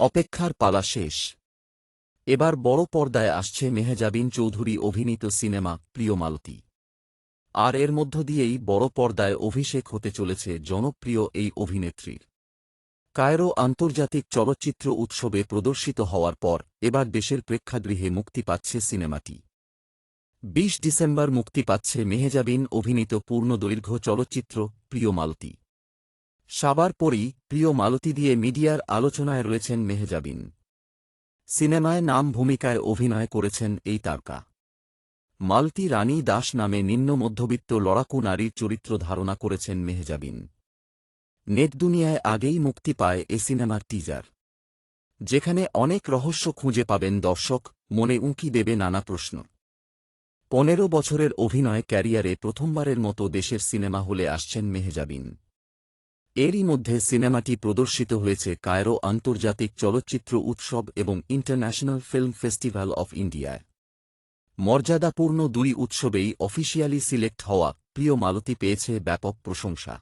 অপেক্ষার পালা শেষ। এবার বড় পর্দায় আসছে মেহেজাবিন চৌধুরী অভিনীত সিনেমা প্রিয় মালতী। আর এর মধ্য দিয়েই বড় পর্দায় অভিষেক হতে চলেছে জনপ্রিয় এই অভিনেত্রীর। কায়রো আন্তর্জাতিক চলচ্চিত্র উৎসবে প্রদর্শিত হওয়ার পর এবার দেশের প্রেক্ষাগৃহে মুক্তি পাচ্ছে সিনেমাটি। বিশ ডিসেম্বর মুক্তি পাচ্ছে মেহেজাবিন অভিনীত পূর্ণদৈর্ঘ্য চলচ্চিত্র প্রিয় মালতী। সাবার পরই প্রিয় মালতী দিয়ে মিডিয়ার আলোচনায় রয়েছেন মেহেজাবিন। সিনেমায় নাম ভূমিকায় অভিনয় করেছেন এই তারকা। মালতি রানী দাস নামে নিম্ন মধ্যবিত্ত লড়াকু নারীর চরিত্র ধারণা করেছেন মেহজাবিন। নেট দুনিয়ায় আগেই মুক্তি পায় এ সিনেমার টিজার। যেখানে অনেক রহস্য খুঁজে পাবেন দর্শক, মনে উঁকি দেবে নানা প্রশ্ন। পনেরো বছরের অভিনয় ক্যারিয়ারে প্রথমবারের মতো দেশের সিনেমা হলে আসছেন মেহজাবিন। এরই মধ্যে সিনেমাটি প্রদর্শিত হয়েছে কায়রো আন্তর্জাতিক চলচ্চিত্র উৎসব এবং ইন্টারন্যাশনাল ফিল্ম ফেস্টিভ্যাল অফ ইন্ডিয়ায় মর্যাদাপূর্ণ দুই উৎসবেই অফিসিয়ালি সিলেক্ট হওয়া প্রিয় মালতী পেয়েছে ব্যাপক প্রশংসা।